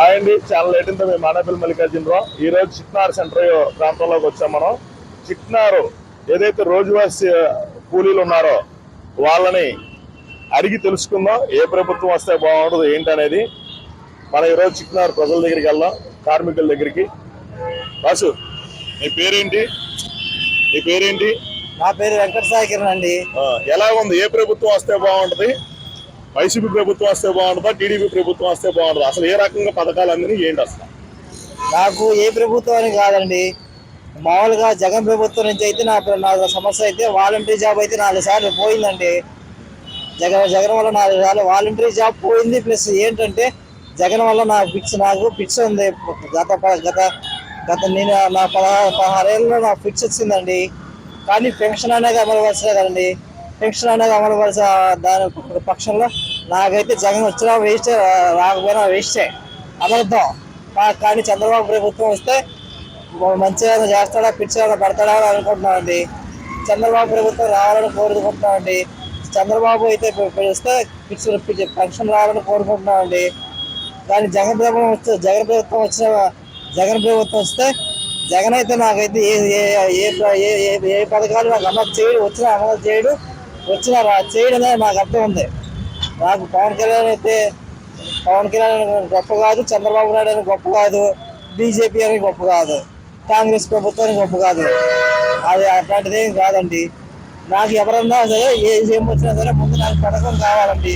Hi అండి. Channel ఎయిటీన్తో మేము మానేపల్లి మల్లికార్జునరావు. ఈ రోజు చిట్నార్ సెంటర్ ప్రాంతంలోకి వచ్చాం మనం. చిట్నారు ఏదైతే రోజువారీ కూలీలు ఉన్నారో వాళ్ళని అడిగి తెలుసుకుందాం. ఏ ప్రభుత్వం వస్తే బాగుంటుంది ఏంటనేది. మనం ఈరోజు చిట్నార్ ప్రజల దగ్గరికి వెళ్దాం కార్మికుల దగ్గరికి. రాసు నీ పేరేంటి? నీ పేరేంటి? నా పేరు వెంకట సాయికిరణ్ అండి. ఆ, ఎలా ఉంది? ఏ ప్రభుత్వం వస్తే బాగుంటుంది? వైసీపీ ప్రభుత్వం వస్తే బాగుంటుందా? టీడీపీ ప్రభుత్వం వస్తే బాగుంటుందా? అసలు ఏ రకంగా పథకాలు అందిని ఏంటి అసలు? నాకు ఏ ప్రభుత్వం అని కాదండి. మామూలుగా జగన్ ప్రభుత్వం నుంచి అయితే నా నా సమస్య అయితే వాలంటరీ జాబ్ అయితే నాలుగు సార్లు పోయిందండి. జగన్ జగన్ వల్ల నాలుగు సార్లు వాలంటరీ జాబ్ పోయింది. ప్లస్ ఏంటంటే జగన్ వల్ల నా ఫిక్స్ నాకు ఫిక్స్ ఉంది. గత ప- గత గత నేను నా పదహారు పదహారేళ్ళలో నాకు ఫిక్స్ వచ్చిందండి. కానీ పెన్షన్ అనేది అమలు వచ్చినా కదండి. పెన్షన్ అనేది అమలు పరిచే దాని పక్షంలో నాకైతే జగన్ వచ్చినా వేస్ట్ రాకపోయినా వేస్టే అనర్థం కానీ చంద్రబాబు ప్రభుత్వం వస్తే మంచిగా చేస్తాడా పిచ్చాడా పడతాడా అని అనుకుంటున్నామండి చంద్రబాబు ప్రభుత్వం రావాలని కోరుకుంటున్నామండి చంద్రబాబు అయితే వస్తే పిచ్చి పెన్షన్ రావాలని కోరుకుంటున్నామండి కానీ జగన్ ప్రభుత్వం వస్తే జగన్ ప్రభుత్వం వచ్చిన జగన్ ప్రభుత్వం వస్తే జగన్ అయితే నాకైతే ఏ ఏ ఏ ఏ ఏ- ఏ పథకాలు నాకు అమలు చేయడు వచ్చిన అమలు చేయడు వచ్చిన రా- చేయడం నాకు అర్థం ఉంది. నాకు పవన్ కళ్యాణ్ అయితే పవన్ కళ్యాణ్ అని గొప్ప కాదు చంద్రబాబు నాయుడు అని గొప్ప కాదు బీజేపీ అని గొప్ప కాదు కాంగ్రెస్ ప్రభుత్వానికి గొప్ప కాదు. అది అట్లాంటిది ఏం కాదండి. నాకు ఎవరన్నా సరే ఏ ఏం వచ్చినా సరే ముందు నాకు పథకం కావాలండి.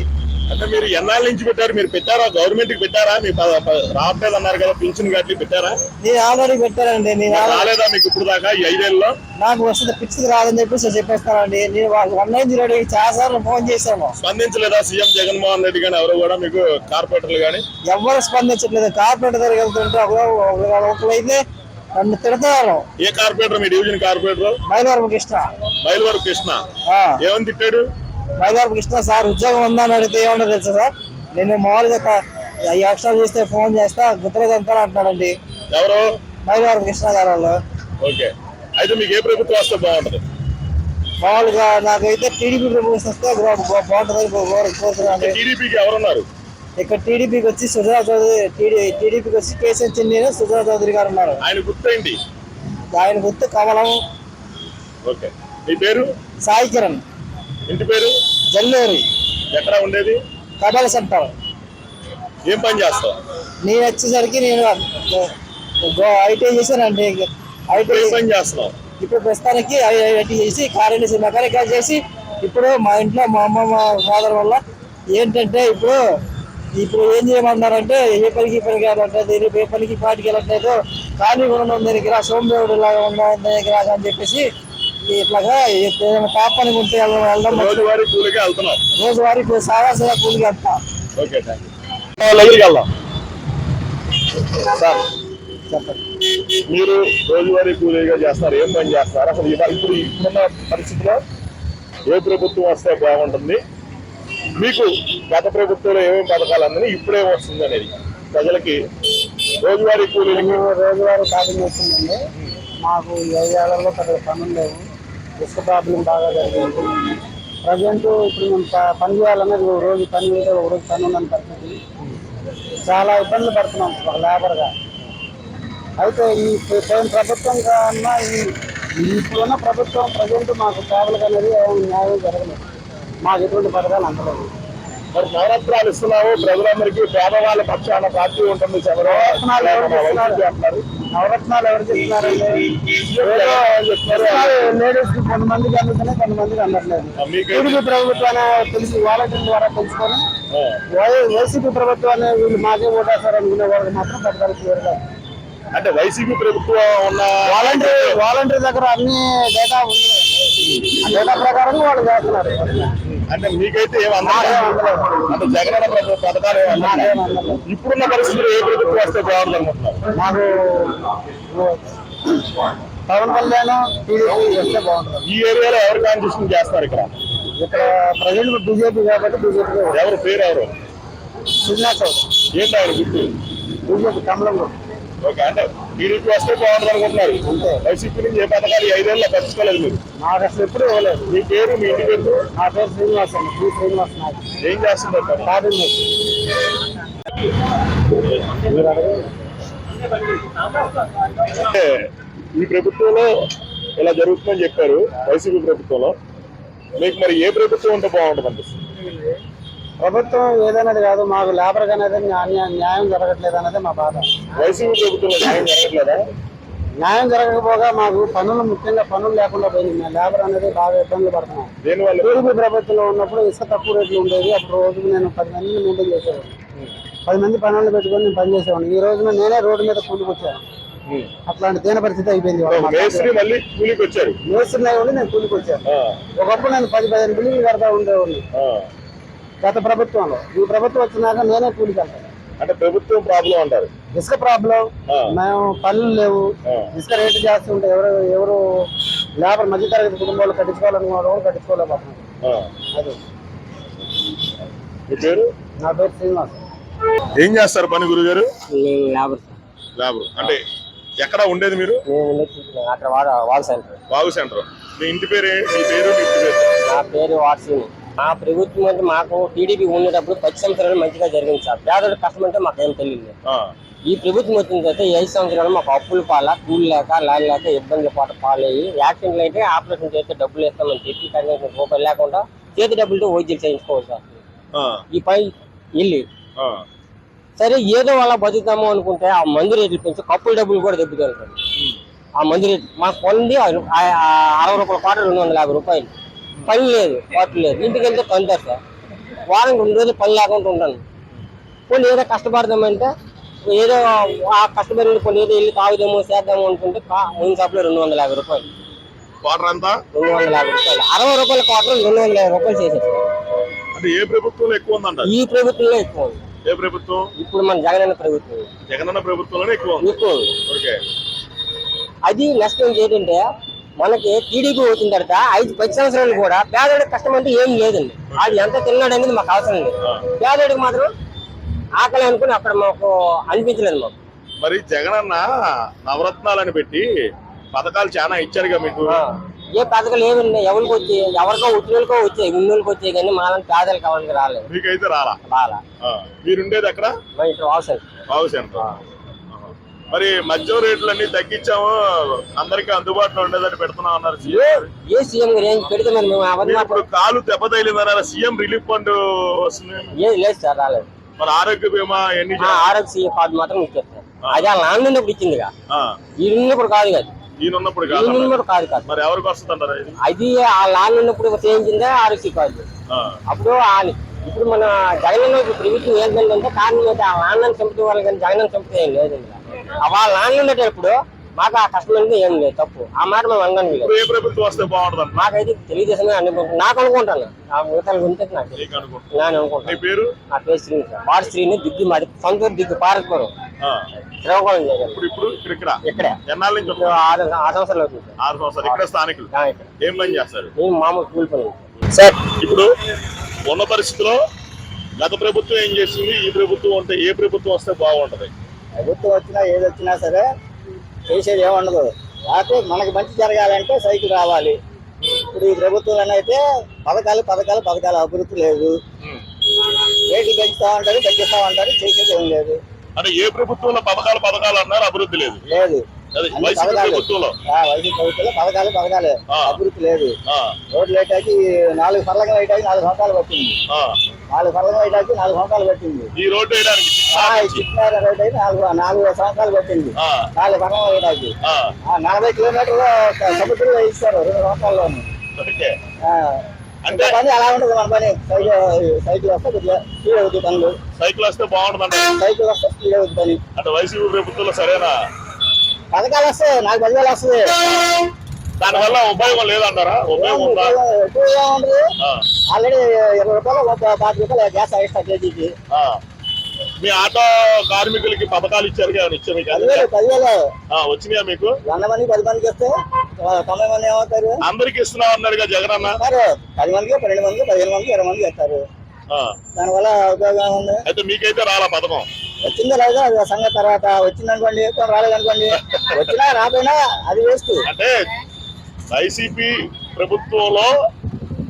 అంటే మీరు ఎన్నాళ్ళ నుంచి పెట్టారు? మీరు పెట్టారా? గవర్నమెంట్కి పెట్టారా? మీ రావట్లేదు అన్నారు కదా పింఛన్ గట్లి పెట్టారా? నేను ఆల్రెడీ పెట్టానండి నేను రాలేదా మీకు ఇప్పుడు దాకా ఈ ఐదేళ్ళలో? నాకు వస్తుంది పిచ్చిది రాదని చెప్పేసి చెప్పేస్తానండి. నేను వన్ నైన్ జీరో చాలా సార్లు ఫోన్ చేశాను. స్పందించలేదా సీఎం జగన్మోహన్ రెడ్డి కానీ ఎవరు కూడా మీకు కార్పొరేటర్లు కానీ ఎవరు స్పందించట్లేదు. కార్పొరేటర్ దగ్గరికి వెళ్తుంటే ఒక- ఒకరైతే నన్ను తిడతారు. ఏ కార్పొరేటర్? మీ డివిజన్ కార్పొరేటర్? మైలవరం కృష్ణ. బయలువారు కృష్ణ. ఏమని తిట్టాడు? మైలవరం కృష్ణ సార్ ఉద్యోగం ఉందా అని అడిగితే ఏమన్నా తెలుసా సార్? నేను మామూలుగా అక్షరాలు చేస్తే ఫోన్ చేస్తా గుర్తులేదంతా అంటున్నాడండి. ఎవరు? మైలవరం కృష్ణ గారు వాళ్ళు. ఓకే. అయితే మీకు ఏ ప్రభుత్వం వస్తే బాగుంటది? మామూలుగా నాకైతే టీడీపీ ప్రభుత్వం వస్తే బా- బా- బాగుంటుందని కో- కోరు- కోరుతున్నానండి. టీడీపీకి ఎవరున్నారు? ఇక్కడ టీడీపీకి వచ్చి సుజనా చౌదరి టీడీ టీడీపీకి వచ్చి కేసీఆర్ చెందిన సుజనా చౌదరి గారు ఉన్నారు. ఆయన గుర్తేంటి? ఆయన గుర్తు కమలం. ఓకే. మీ పేరు? సాయి కిరణ్. ఇంటి పేరు? జల్లూరి. ఎక్కడ ఉండేది? కబల సెంటర్ ఏం పని చేస్తావు? నేను వచ్చేసరికి నేను ఐటీ చేశానండి. ఐటీ పని చేస్తున్నావు? ఇప్పుడు ప్రస్తుతానికి ఐటీ చేసి కారెంట్ మెకానికల్ చేసి ఇప్పుడు మా ఇంట్లో మా అమ్మ మా ఫాదర్ వల్ల ఏంటంటే ఇప్పుడు ఇప్పుడు ఏం చేయమన్నారంటే ఏ పనికి ఈ పనికి వెళ్ళట్లేదు ఏ- పనికి పాటికి వెళ్ళట్లేదు. ఖాళీ ఉండడం దగ్గర సోమదేవుడు లాగా ఉండడం దగ్గర అని చెప్పేసి ఇట్లాగా ఏదైనా పాపని ఉంటే వెళ్ళడం రోజువారీ కూలికి వెళ్తున్నావు రోజువారీ సావాసగా కూలికి వెళ్తాం ఓకే దగ్గరికి వెళ్దాం. సార్ చెప్పండి. మీరు రోజువారీ కూలీగా చేస్తారు ఏం పని చేస్తారు? అసలు ఇప్పుడు ఇప్పుడున్న పరిస్థితిలో ఏ ప్రభుత్వం వస్తే బాగుంటుంది? మీకు గత ప్రభుత్వంలో ఏమేమి పథకాలు అందని ఇప్పుడే వస్తుంది అనేది ప్రజలకి రోజువారీ కూలీలకి రోజువారీ కార్యం చేస్తుందండి మాకు పెద్ద పనులు లేవు ఇసుక ప్రాబ్లం బాగా జరిగింది. ప్రజెంట్ ఇప్పుడు మేము పని చేయాలన్నది ఒక రోజు పని ఉంటే ఒక రోజు పని ఉందని పరిస్థితి. చాలా ఇబ్బందులు పడుతున్నాం ఒక లేబర్గా అయితే ఈ పోయిన ప్రభుత్వం కన్నా ఈ ఇప్పుడున్న ప్రభుత్వం ప్రజెంట్ మాకు సేవలకు అనేది న్యాయం జరగలేదు. మాకు ఎటువంటి పథకాలు అందలేదు. మరి నవరత్నాలు ఇస్తున్నావు ప్రజలందరికీ పేదవాళ్ళ పక్షాన పార్టీ ఉంటుంది అంటున్నారు. నవరత్నాలు ఎవరు చెప్తున్నారు. లేడీస్కి కొంతమందికి అందుతున్నాయి కొంతమందికి అందట్లేదు. టీడీపీ ప్రభుత్వాన్ని తెలిసి వాలంటీర్ ద్వారా తెలుసుకొని? వైసీపీ ప్రభుత్వాన్ని వీళ్ళు మాకే ఓటేస్తారు అనుకునే వాళ్ళకి మాత్రం పథకాలు అంటే వైసీపీ ప్రభుత్వం ఉన్న వాలంటీర్ వాలంటీర్ దగ్గర అన్ని డేటా ఉంది. ఆ డేటా ప్రకారం వాళ్ళు చేస్తున్నారు. అంటే మీకైతే అంటే జగన్ పథకాలు. ఇప్పుడున్న పరిస్థితుల్లో ఏ ప్రభుత్వం వస్తే బాగుంటుంది అనుకుంటున్నారు? పవన్ కళ్యాణ్ టీడీపీ వస్తే బాగుంటుంది. ఈ ఏరియాలో ఎవరు కాంపిటీషన్ చేస్తారు ఇక్కడ? ఇక్కడ ప్రజెంట్ బీజేపీ కాబట్టి బీజేపీ ఎవరు? పేరు ఎవరు శ్రీనివాస్ ఏంటి ఆయన గుర్తు? బీజేపీ కమలం. ఓకే అంటే టీడీపీ వస్తే బాగుంటుంది అనుకుంటున్నారు. వైసీపీ నుంచి ఏ పథకాలు ఈ ఐదేళ్ళలో పరచుకోలేదు మీరు. నాకు అసలు ఎప్పుడు ఇవ్వలేదు. మీ పేరు మీ ఇంటి పేరు నా పేరు శ్రీనివాస్ అండి బి శ్రీనివాస్ నాయక్. ఏం కార్డు అంటే ఈ ప్రభుత్వంలో ఇలా జరుగుతుందని చెప్పారు వైసీపీ ప్రభుత్వంలో. మీకు మరి ఏ ప్రభుత్వం ఉంటే బాగుంటుంది అనిపిస్తుంది? ప్రభుత్వం ఏదనేది కాదు మాకు లేబర్ అనేది న్యాయం జరగట్లేదు అనేది మా బాధ. వైసీపీ న్యాయం జరగట్లేదా? న్యాయం జరగకపోగా మాకు పనులు ముఖ్యంగా పనులు లేకుండా పోయింది. మేము లేబర్ అనేది బాగా ఇబ్బందులు పడుతున్నాం. టీడీపీ ప్రభుత్వంలో ఉన్నప్పుడు ఇసుక తక్కువ రేట్లు ఉండేది అప్పుడు రోజుకు నేను పది మందిని మెయింటైన్ చేసేవాడిని. పది మంది పనులు పెట్టుకొని నేను పని చేసేవాడిని ఈ రోజున నేనే రోడ్డు మీద కూలికి వచ్చాను అట్లాంటి దీన పరిస్థితి అయిపోయింది మేస్త్రి మళ్ళీ కూలికి వచ్చారు మేస్త్రిని అయి ఉండి నేను కూలికి వచ్చాను ఒకప్పుడు నేను పది పదిహేను బిల్డింగ్ కడతా ఉండేవాడిని. గత ప్రభుత్వంలో. ఈ ప్రభుత్వం వచ్చినాక నేనే కూలికి వెళ్తాను అంటే ప్రభుత్వం ప్రాబ్లం అంటారు. ఇసుక ప్రాబ్లం. మేము పనులు లేవు. ఇసుక రేటు జాస్తి ఉంటే ఎవరు ఎవరు లేబర్ మధ్యతరగతి కుటుంబాలు కట్టించుకోవాలనుకున్న వాళ్ళు కట్టించుకోలేకపోతున్నారు. అది. మీ పేరు? నా పేరు శ్రీనివాస్. ఏం చేస్తారు పని గురుగారు? నేను లేబర్ లేబర్. అంటే ఎక్కడ ఉండేది మీరు? అక్కడ వాడ వాల్ సెంటర్. బాగు సెంటర్. మీ ఇంటి పేరు మీ పేరు మీ ఇంటి పేరు? నా పేరు వాట్సిని మా ప్రభుత్వం అంటే మాకు టీడీపీ ఉండేటప్పుడు పది సంవత్సరాలు మంచిగా జరిగింది సార్. పేదోడు కష్టం అంటే మాకు ఏం తెలియదు. ఆ, ఈ ప్రభుత్వం వచ్చిన తర్వాత ఈ ఐదు సంవత్సరాలు మాకు అప్పులు పాల కూలి లేక లాలి లేక ఇబ్బందులు పాట పాలయ్యి యాక్సిడెంట్లు అయితే ఆపరేషన్ చేస్తే డబ్బులు ఇస్తామని చెప్పి కనీసం రూపాయలు లేకుండా చేతి డబ్బులతో వైద్యం చేయించుకోవాలి సార్. ఆ, ఈ పై ఇల్లు. ఆ. సరే ఏదో అలా బతుకుతాము అనుకుంటే ఆ మందు రేట్లు పెంచి కప్పుల డబ్బులు కూడా దెబ్బతారు సార్. ఆ మందు రేట్లు. మాకు పొంది ఆ- ఆ- ఆ అరవై రూపాయల పాట రెండు వందల యాభై రూపాయలు. పని లేదు పాటలు లేదు. ఇంటికి వెళ్తే తంతారు సార్ వారం రెండు రోజులు పని లేకుండా ఉంటాను కొన్ని ఏదో కష్టపడదామంటే ఏదో ఆ కష్టపడి కొన్ని ఏదో వెళ్ళి తాగుదాము చేద్దాము అనుకుంటే ముందు షాప్లో రెండు వందల యాభై రూపాయలు. వాటర్ అంతా రెండు వందల యాభై రూపాయలు. అరవై రూపాయల క్వార్టర్ రెండు వందల యాభై రూపాయలు చేసేసారు అంటే ఏ ప్రభుత్వంలో ఎక్కువ ఉందంట? ఈ ప్రభుత్వంలో ఎక్కువ ఉంది. ఏ ప్రభుత్వం? ఇప్పుడు మన జగనన్న ప్రభుత్వం. జగనన్న ప్రభుత్వంలోనే ఎక్కువ ఎక్కువ ఓకే. అది నష్టం ఏంటంటే మనకి టీడీపీ వచ్చిన తర్వాత ఐదు పది సంవత్సరాలు కూడా పేదోడికి కష్టం అంటే ఏం లేదండి. అది ఎంత తిన్నాడు అనేది మాకు అవసరం లేదు. పేదోడికి మాత్రం ఆకలి అనుకుని అక్కడ మాకు అనిపించలేదు మాకు. మరి జగనన్న నవరత్నాలని పెట్టి పథకాలు చాలా ఇచ్చారుగా మీకు. ఏ పథకాలు ఏమండి ఎవరికి వచ్చాయి? ఎవరికో వచ్చినోళ్ళకో వచ్చాయి. ఉన్నోళ్ళకి వచ్చాయి కానీ మాలాంటి పేదలకు ఎవరికి రాలేదు. మీకైతే రాలా? రాలా. మీరుండేది అక్కడ మా ఇంట్లో అవసరం బాగు సెంటర్ ఆహా. మరి మద్యం రేట్లన్నీ తగ్గించాము. అందరికీ అందుబాటులో ఉండేదని పెడుతున్నాం అన్నారు సీఎం. ఏ సీఎం ఇప్పుడు కాలు దెబ్బతగిలిందన్నారు సీఎం రిలీఫ్ ఫండ్ వస్తుంది. ఏది లేదు సార్ రాలేదు. మరి ఆరోగ్య బీమా ఎన్ని ఆరోగ్య కార్డు మాత్రం అది ఆ. నాన్న ఉన్నప్పుడు ఇచ్చిందిగా. ఆ, ఈ ఉన్నప్పుడు కాదు కాదు. ఈయన ఉన్నప్పుడు కాదు ఉన్నప్పుడు కాదు కాదు. మరి ఎవరికి వస్తుంది అంటారా ఇది? అది ఆ లాన్ ఉన్నప్పుడు చేయించిందే ఆరోగ్య కార్డు. ఆ, అప్పుడు ఆ- ఇప్పుడు మన జగన్ ప్రభుత్వం ఏంటంటే కారణం అయితే ఆ లాన్ చంపితే వాళ్ళు కానీ జగన్ చంపితే ఏం లేదు ఇంకా. ఆ వాళ్ళ లాన్ ఉండేటప్పుడు మాకు ఆ కష్టం అనేది ఏం లేదు తప్పు. ఆ మాట మేము అనడానికి ఏ ప్రభుత్వం వస్తే బాగుంటుంది మాకైతే అనుకుంటున్నాను నాకు అనుకుంటాను. ఆ మిగతా గురించి నాకు నేను నీ అనుకుంటాను పేరు? నా పేరు శ్రీని సార్ వాడి శ్రీని దిగ్గు మాది సొంత దిగ్గు పారస్పురం ఆ, శ్రీకాకుళం ఇప్పుడు ఇప్పుడు ఇక్కడ ఇక్కడ? ఎన్నాళ్ళ నుంచి? ఆరు ఆరు సంవత్సరాలు అవుతుంది సార్ ఆరు సంవత్సరాలు. ఇక్కడ స్థానికులు? ఆ, ఇక్కడ. ఏం పని చేస్తారు? నేను మామూలు కూలి పని. సార్. ఇప్పుడు ఉన్న పరిస్థితిలో గత ప్రభుత్వం ఏం చేసింది? ఈ ప్రభుత్వం అంటే ఏ ప్రభుత్వం వస్తే బాగుంటది? ప్రభుత్వం వచ్చినా ఏది వచ్చినా సరే చేసేది ఏముండదు. కాకపోతే మనకి మంచి జరగాలంటే సైకిల్ రావాలి. ఇప్పుడు ఈ ప్రభుత్వం అయితే పథకాలు పథకాలు పథకాలు అభివృద్ధి లేదు. రేట్లు పెంచుతా ఉంటారు తగ్గిస్తా ఉంటారు చేసేది ఏం లేదు. అంటే ఏ ప్రభుత్వంలో పథకాలు పథకాలు అన్నారు అభివృద్ధి లేదు? లేదు. వైసీపీ. ప్రభుత్వంలో? ప్రభుత్వంలో పథకాలు పథకాలే. అభివృద్ధి లేదు. రోడ్లు వేయటానికి నాలుగు పర్లంగా వేయటానికి నాలుగు సంవత్సరాలు పట్టింది. నాలుగు వేయటానికి నాలుగు సంవత్సరాలు పట్టింది ఈ రోడ్డు వేయడానికి చిట్నార అయితే నాలుగు నాలుగు సంవత్సరాలు పట్టింది నాలుగు ఆ, ఆ, నలభై కిలోమీటర్లు సముద్రంలో ఇస్తారు రెండు సంవత్సరాల్లోనే. అంటే పని అలా ఉంటుంది మన పని. సైకిల్ వస్తే కొద్దిగా స్పీడ్ అవుతుంది పనులు. సైకిల్ వస్తే బాగుంటుంది సైకిల్ వస్తే స్పీడ్ అవుతుంది పని. అంటే వైసీపీ ప్రభుత్వంలో సరేనా పథకాలు వస్తే నాకు పదివేలు వస్తుంది దానివల్ల ఉపయోగం లేదంటారా? ఉపయోగం ఉందా? ఆల్రెడీ ఇరవై రూపాయలు పాతి రూపాయలు గ్యాస్ ఎక్స్ట్రా కేజీకి. మీ ఆటో కార్మికులకి పథకాలు ఇచ్చారు ఏమైనా ఇచ్చా మీకు పదివేలు పదివేలు. ఆ, వచ్చినాయా మీకు? వంద మంది పది మందికి వస్తే ఆ, తొంభై మంది ఏమవుతారు? అందరికి ఇస్తున్నాం అన్నాడుగా జగన్ అన్న పది మందికి పన్నెండు మందికి పదిహేను మందికి ఇరవై మందికి ఇస్తారు దానివల్ల ఉపయోగం ఉంది. అయితే మీకైతే రాలా పథకం? వచ్చిందో లేదో? సంగతి తర్వాత వచ్చిందనుకోండి రాలేదనుకోండి. వచ్చినా రాపోయినా అది వేస్ట్ అంటే వైసీపీ ప్రభుత్వంలో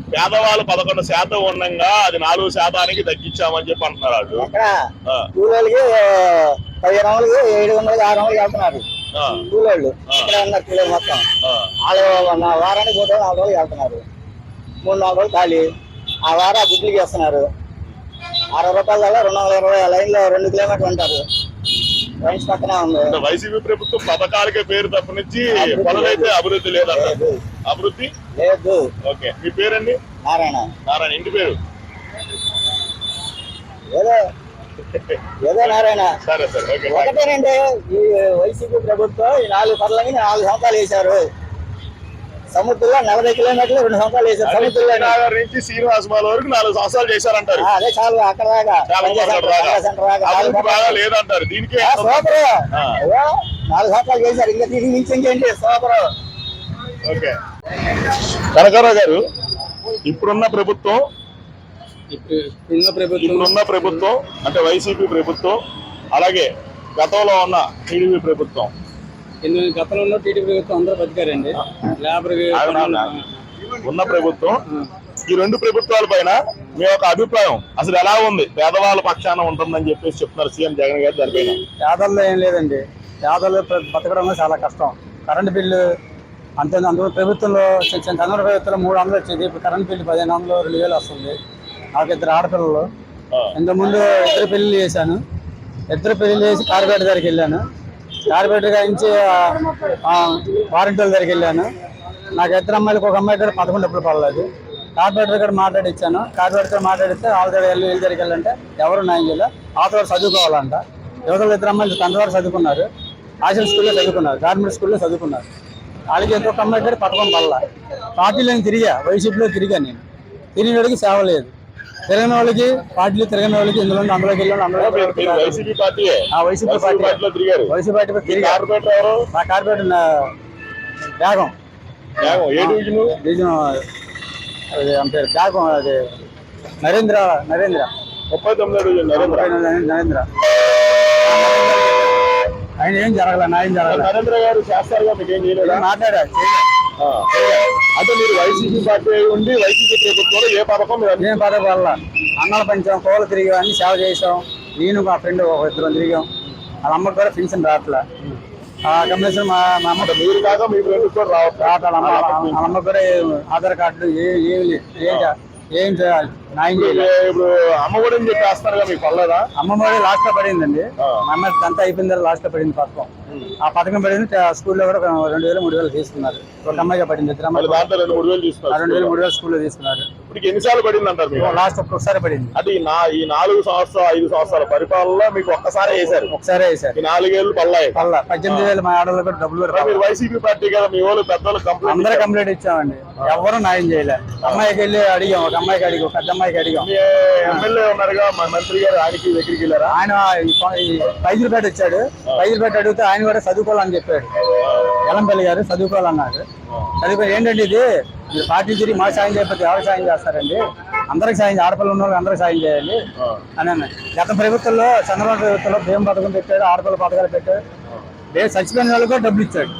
పేదవాళ్ళు పదకొండు శాతం ఉండగా అది నాలుగు శాతానికి తగ్గించామని చెప్పి అంటున్నారు వాళ్ళు. పదిహేను వందలకి ఏడు వందలకి ఆరు వందలకి వెళ్తున్నారు. ఆ, కూలోళ్ళు. ఇక్కడ ఉన్నారు కూలోళ్ళు మొత్తం. ఆ, వాళ్ళు నా వారానికి మూడు నాలుగు రోజులు వెళ్తున్నారు. మూడు నాలుగు రోజులు ఖాళీ. ఆ వారం గుడ్లకి వేస్తున్నారు అరవై రూపాయల రెండు వందల ఇరవై లైన్లో రెండు కిలోమీటర్లు ఉంటారు రైన్స్ పక్కనే ఉంది అంటే వైసీపీ ప్రభుత్వం పథకాలకే పేరు తప్పనిచ్చి పనులైతే అభివృద్ధి లేదు? అభివృద్ధి? లేదు. ఓకే. మీ పేరండి? నారాయణ. నారాయణ. ఇంటి పేరు? ఏదో ఏదో నారాయణ. సరే సరే. ఒకటేనండి ఈ వైసీపీ ప్రభుత్వం ఈ నాలుగు పనులకి నాలుగు సంవత్సరాలు వేశారు సముద్రంలో నలభై కిలోమీటర్లు రెండు సంవత్సరాలు వేశారు. అంటే సముద్రంలో నుంచి శ్రీనివాస మాల వరకు నాలుగు సంవత్సరాలు చేశారంటారు. అదే చాలు అక్కడ దాకా. లేదంటారు. దీనికే సూపర్. నాలుగు సంవత్సరాలు చేశారు. ఇంకా దీనికి మించి ఇంకేంటి సూపర్. ఓకే. కనకారావు గారు ఇప్పుడున్న ప్రభుత్వం ఇప్పుడున్న ప్రభుత్వం ఇప్పుడున్న ప్రభుత్వం అంటే వైసీపీ ప్రభుత్వం అలాగే గతంలో ఉన్న టీడీపీ ప్రభుత్వం ఎన్ని గతంలో టీడీపీ ప్రభుత్వం అందరూ బతికారండి. లేబర్? ఉన్న ప్రభుత్వం ఈ రెండు ప్రభుత్వాల పైన మీ యొక్క అభిప్రాయం అసలు ఎలా ఉంది? పేదవాళ్ళ పక్షాన ఉంటుందని చెప్పేసి చెప్తున్నారు సీఎం జగన్ గారు దానిపైన పేదల్లో ఏం లేదండి. పేదలు బతకడం చాలా కష్టం. కరెంట్ బిల్లు అంతే అందులో ప్రభుత్వంలో చిన్న చిన్న చంద్ర ప్రభుత్వంలో మూడు వందలు వచ్చేది. ఇప్పుడు కరెంట్ బిల్లు పదిహేను వందలు రెండు వేలు వస్తుంది. నాకు ఇద్దరు ఆడపిల్లలు. ఇంతకుముందు ఇద్దరు పెళ్ళి చేశాను. ఇద్దరు పెళ్ళి చేసి కార్పేట దగ్గరికి వెళ్ళాను. కార్పేట నుంచి వారంటీల దగ్గరికి వెళ్ళాను. నాకు ఇద్దరు అమ్మాయిలకు ఒక అమ్మాయి దగ్గర పదకొండు డబ్బులు పడలేదు. కార్పొరేటర్ దగ్గర మాట్లాడిచ్చాను. కార్పొరేటర్ మాట్లాడితే వాళ్ళ దగ్గర వెళ్ళి వీళ్ళ దగ్గరికి వెళ్ళంటే ఎవరు న్యాయం చేయాలి. అవతల చదువుకోవాలంట. యువతలు ఇద్దరు అమ్మాయిలు తండ్రి చదువుకున్నారు. ఆశల స్కూల్లో చదువుకున్నారు. గవర్నమెంట్ స్కూల్లో చదువుకున్నారు. వాళ్ళకి ఇంకొక అమ్మాయి దగ్గర పథకం పడలా. పార్టీలో తిరిగా వైసీపీలో తిరిగా నేను. తిరిగి సేవ లేదు. తిరగని వాళ్ళకి పార్టీలు తిరగని వాళ్ళకి ఇందులో ఉంది, అందులోకి వెళ్ళాను అందులో మీరు మీరు వైసీపీ పార్టీయే ఆ వైసీపీ వైసీపీ పార్టీ పార్టీలో తిరిగారు వైసీపీ పార్టీ మీ తిరిగా కార్పొరేటర్ ఎవరు మా కార్పొరేటర్ నా త్యాగం త్యాగం. ఏ డివిజన్ డివిజన్ అది ఆమె పేరు త్యాగం అది నరేంద్ర నరేంద్ర ముప్పై తొమ్మిది డివిజన్ నరేంద్ర నరేంద్ర ఆయన ఏం జరగల న్యాయం జరగల నరేంద్ర గారు చేస్తారుగా మీకు ఏం. అంటే మీరు వైసీపీ పార్టీ ఉండి వైసీపీ ప్రభుత్వంలో ఏ పథకం నేను పదవి వల్ల? అన్నాలు పంచాం కోళ్ళు తిరిగాం అన్ని సేవ చేసాం నేను మా ఫ్రెండ్ ఒక ఇద్దరు తిరిగాం. వాళ్ళ అమ్మకి కూడా పెన్షన్ రావట్లే. ఆ కమిషన్ మా మా అమ్మ మీరు కాక మీ ఫ్రెండ్ కూడా రావట్లే. వాళ్ళ అమ్మ కూడా ఏ- ఆధార్ కార్డు ఏ ఏమి లేదు ఏం ఏం చేయాలి న్యాయం చేయలేదు ఇప్పుడు అమ్మ కూడా అని చెప్పి వేస్తున్నారుగా మీకు పర్లేదా అమ్మమ్మ లాస్ట్లో పడిందండి. మా అమ్మ అంతా అయిపోయిన లాస్ట్లో పడింది పథకం. ఆ పథకం పడింది స్కూల్లో కూడా రెండు వేలు మూడు వేలు తీసుకున్నారు. ఒక అమ్మాయిగా పడింది ఇద్దరు అమ్మాయి రెండు వేలు మూడు వేలు స్కూల్లో తీసుకున్నారు. ఇప్పుడు ఎన్నిసార్లు పడింది అంటారు మీకు లాస్ట్ ఒక్కసారి పడింది. ఈ నా ఈ నాలుగు సంవత్సరాలు ఐదు సంవత్సరాల పరిపాలనలో మీకు ఒక్కసారి వేశారు. ఒకసారి వేసారు ఈ నాలుగేళ్ళు పల్లాయి పల్ల పద్దెనిమిది వేలు మా ఆడవాళ్ళు కూడా డబ్బులు మీరు. వైసీపీ పార్టీ కదా మీ వాళ్ళు పెద్దలు కంప్లైంట్ అందరూ కంప్లీట్ ఇచ్చామండి. ఎవరు న్యాయం చేయలే. అమ్మాయికి వెళ్ళి అడిగాం ఒక అమ్మాయికి అడిగాం పెద్ద అమ్మాయికి అడిగాం. ఎమ్మెల్యే ఉన్నారుగా మా మంత్రి గారు ఆయనకి దగ్గరికి వెళ్ళారా? ఆయన పైజులపేట వచ్చాడు పైజులపేట అడిగితే ఆయన కూడా చదువుకోవాలని చెప్పాడు. ఎలంపల్లి గారు చదువుకోవాలన్నారు. చదువుకో ఏంటంటే ఇది మీరు పార్టీ తిరిగి మా సాయం చేయకపోతే ఎవరు సాయం చేస్తారండి? అందరికి సాయం ఆడపిల్లలు ఉన్న వాళ్ళకి అందరికి సాయం చేయాలి. అని గత ప్రభుత్వంలో చంద్రబాబు ప్రభుత్వంలో భీమ పథకం పెట్టాడు ఆడపిల్ల పథకాలు పెట్టాడు. లేదు చచ్చిపోయిన వాళ్ళకి డబ్బులు ఇచ్చాడు.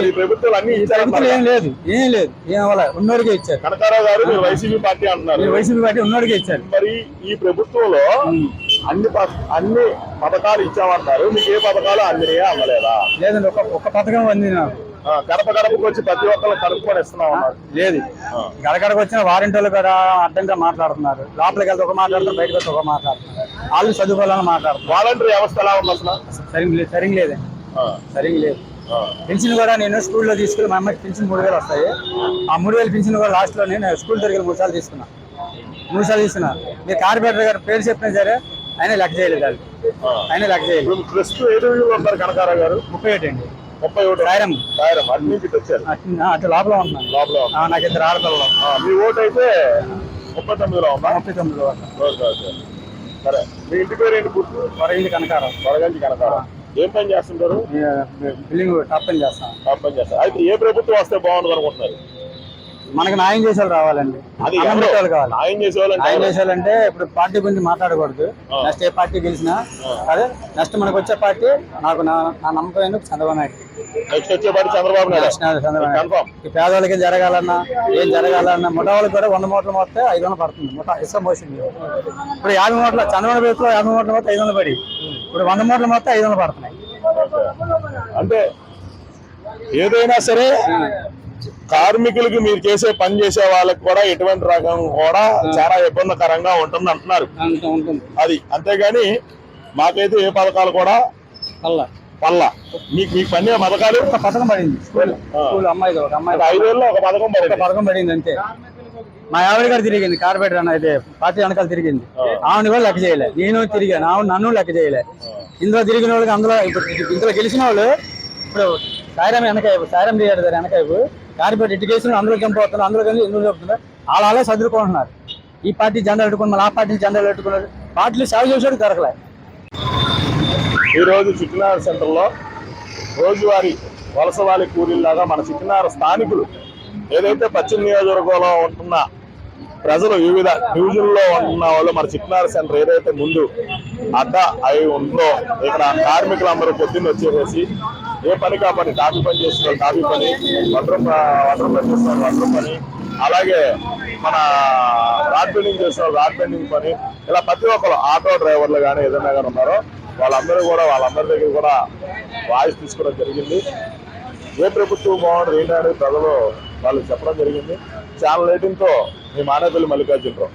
ఈ ప్రభుత్వాలు అన్ని ప్రభుత్వం ఏం లేదు ఏం లేదు ఏం అవ్వాలి ఉన్నోడికే ఇచ్చారు. కనకారావు గారు వైసీపీ పార్టీ అంటున్నారు. వైసీపీ పార్టీ ఉన్నోడికే ఇచ్చారు. మరి ఈ ప్రభుత్వంలో అన్ని అన్ని పథకాలు ఇచ్చామంటున్నారు మీకు ఏ పథకాలు అందినాయా అందలేదా? లేదండి ఒక ఒక పథకం అంది నాకు ఆ, గడప గడపకు వచ్చి ప్రతి ఒక్కరు కనుక్కొని ఇస్తున్నాం అన్నారు. లేదు గడగడకు వచ్చిన వారింటోళ్ళు కూడా అడ్డంగా మాట్లాడుతున్నారు. లోపలికి వెళ్తే ఒక మాట్లాడుతున్నారు బయటకు వస్తే ఒక మాట్లాడుతున్నారు. వాళ్ళు చదువుకోవాలని మాట్లాడుతున్నారు. వాలంటరీ వ్యవస్థ ఎలా ఉంది అసలు? సరిగ్గా లేదు సరిగ్గా లేదండి. ఆ, సరిగ్గా లేదు. పెన్షన్ కూడా నేను స్కూల్లో తీసుకుని మా అమ్మకి పెన్షన్ మూడు వేలు వస్తాయి. ఆ మూడు వేలు పెన్షన్ కూడా లాస్ట్లో నేను స్కూల్ దగ్గర మూడు సార్లు తీసుకున్నా. మూడు సార్లు తీసుకున్నా. మీరు కార్పొరేటర్ గారు పేరు చెప్పినా సరే ఆయన లెక్క చేయలేదు వాళ్ళు. ఆయన లెక్క చేయలేదు. ముప్పై ఒకటి అండి. ముప్పై ఒకటి సాయిరం సాయిరం అటు నుంచి వచ్చారు. అటు లోపల ఉంటున్నాను లోపల నాకు ఇద్దరు ఆడపిల్లలు మీ ఓటు అయితే ముప్పై తొమ్మిదిలో ఉందా? ముప్పై తొమ్మిది వరకు ఓకే, ఓకే. సరే. మీ ఇంటి పేరు ఏంటి గుర్తు? వరగింది కనకారం వరగంచి కనకారం ఏం పని చేస్తుంటారు? బిల్డింగ్ టాప్ పని చేస్తాం. ఆ పని చేస్తారు అయితే ఏ ప్రభుత్వం వస్తే బాగుంటుంది అనుకుంటున్నారు మనకు న్యాయం చేసే వాళ్ళు రావాలండి. అది అన్నం కావాలి. న్యాయం? చేసేయాలంటే ఇప్పుడు పార్టీ గురించి మాట్లాడకూడదు. నెక్స్ట్ ఏ పార్టీ గెలిచినా అదే నెక్స్ట్ మనకు వచ్చే పార్టీ నాకు నా నా నమ్మకం ఎందుకు చంద్రబాబు నాయుడు. నెక్స్ట్ చంద్రబాబు చంద్రబాబు పేదవాళ్ళకి ఏం జరగాలన్నా ఏం జరగాలన్నా ముఠా వాళ్ళకి కూడా వంద మూటలు మొత్తే ఐదు వందలు పడుతుంది. ముఠా ఇసుక మోసింది ఇప్పుడు యాభై మూటలు చంద్రబాబు ప్రభుత్వం యాభై మూటలు మొత్తం ఐదు వందలు పడి ఇప్పుడు వంద మూటలు మొత్తం ఐదు వందలు పడుతున్నాయి. అంటే ఏదైనా సరే కార్మికులకు మీరు చేసే పని చేసే వాళ్ళకి కూడా ఎటువంటి రకం కూడా చాలా ఇబ్బందికరంగా ఉంటుంది అంటున్నారు. అది అంతేగాని మాకైతే ఏ పథకాలు కూడా పల్లా మీకు మీకు పని పథకాలు? పథకం పడింది. అమ్మాయిది ఒక పథకం పడింది. పథకం పడింది అంతే. మా ఆవిడ గారు తిరిగింది కార్పొరేటర్ అన్న అయితే పార్టీ వెనకాల తిరిగింది. ఆవిడ కూడా లెక్క చేయలే. నేను తిరిగాను ఆవిడ నన్ను లెక్క చేయలే. ఇందులో తిరిగిన వాళ్ళకి అందులో ఇప్పుడు ఇందులో గెలిచిన వాళ్ళు ఇప్పుడు సాయిరాం వెనకైపు సాయిరాం థియేటర్ వెనకైపు కార్పొరేట్ ఎడ్యుకేషన్ అందులో చంపుతున్నారు అందులో కలిసి ఇందులో చెప్తున్నారు వాళ్ళు అలా చదువుకుంటున్నారు ఈ పార్టీ జెండా పెట్టుకుని మళ్ళీ ఆ పార్టీ జెండా పెట్టుకున్నారు పార్టీలు సేవ చేసేవాడు దొరకలే ఈరోజు రోజు సెంటర్లో రోజువారీ వలసవారి కూలీలాగా మన చిక్కినార్ స్థానికులు ఏదైతే పశ్చిమ నియోజకవర్గంలో ఉంటున్న ప్రజలు వివిధ డివిజన్లో ఉంటున్న వాళ్ళు మన చిక్కినార్ సెంటర్ ఏదైతే ముందు అడ్డ అయి ఉందో ఇక్కడ కార్మికులందరూ పొద్దున్న వచ్చేసేసి ఏ పని కా పని కాఫీ పని చేస్తున్నారు కాఫీ పని వడ్రం వడ్రం పని చేస్తున్నారు వడ్రం పని. అలాగే మన రాడ్ బెండింగ్ చేస్తున్నారు రాడ్ బెండింగ్ పని. ఇలా ప్రతి ఒక్కరు ఆటో డ్రైవర్లు కానీ ఏదైనా కానీ ఉన్నారో వాళ్ళందరూ కూడా వాళ్ళందరి దగ్గర కూడా వాయిస్ తీసుకోవడం జరిగింది. ఏ ప్రభుత్వం బాగుంటుంది ఏంటనేది ప్రజలు వాళ్ళు చెప్పడం జరిగింది. ఛానల్ ఎయిటీన్తో మీ మానేపల్లి మల్లికార్జునరావు.